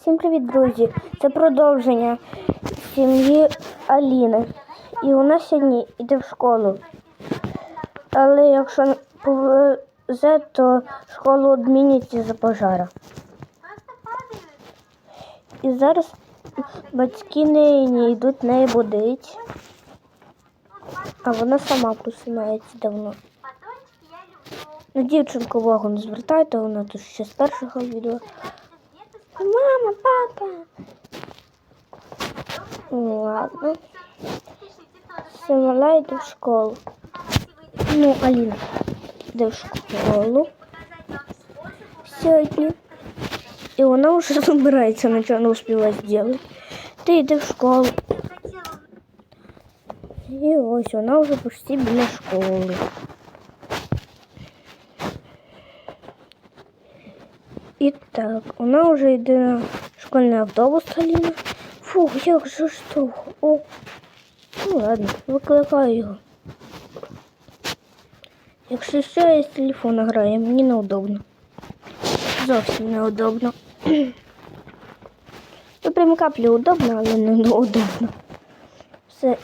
Всім привіт, друзі! Це продовження сім'ї Аліни. І вона сьогодні йде в школу. Але якщо повезе, то школу відмінять із-за пожара. І зараз батьки неї йдуть неї будить. А вона сама просинається давно. На дівчинку увагу не звертайте, вона тут ще з першого відео. Мама, папа. Ну ладно. Все, мала йде в школу. Ну, Аліна йде в школу сьогодні. І вона вже збирається, нічого не успіла зробити. Ти йди в школу. І ось вона вже почти біля школи. І так, вона вже йде на школьний автобус Аліна. Фух, як же того. О. Ну ладно, викликаю його. Якщо що, я з телефона граю, мені неудобно. Зовсім неудобно. Ну, прям каплі удобно, але не неудобно. Все,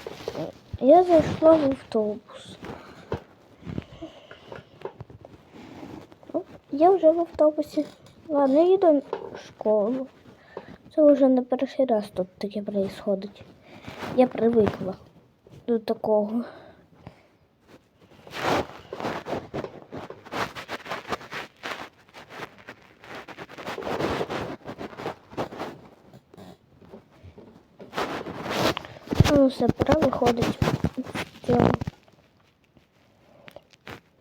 я зайшла в автобус. Я вже в автобусі. Ладно, я їду в школу. Це вже не перший раз тут таке происходить. Я привикла до такого. Ну, все, пора виходить.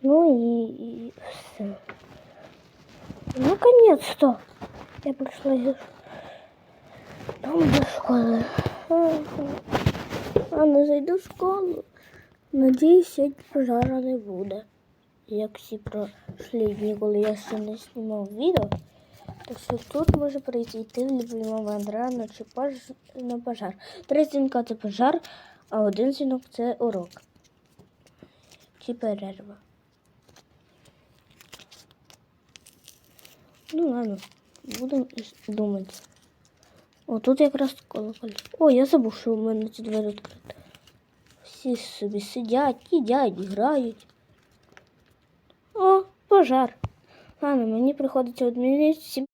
Ну и, и все. Наконец-то я пришла из дома до школы. Ладно, зайду в школу. Надіюсь, сьогодні пожара не буде. Як всі пройшли дні, коли я ще не знімав відео. Так що тут може прийти в будь-який момент рано чи пож... на пожар. Три дзвінка це пожар, а один дзвінок це урок. Чи перерва. Ну ладно, будемо іс- думати. О, тут якраз колокольчик. О, я забув, що у мене ці двері відкриті. Всі собі сидять, їдять, грають. О, пожар. Ладно, мені приходиться відмінити всі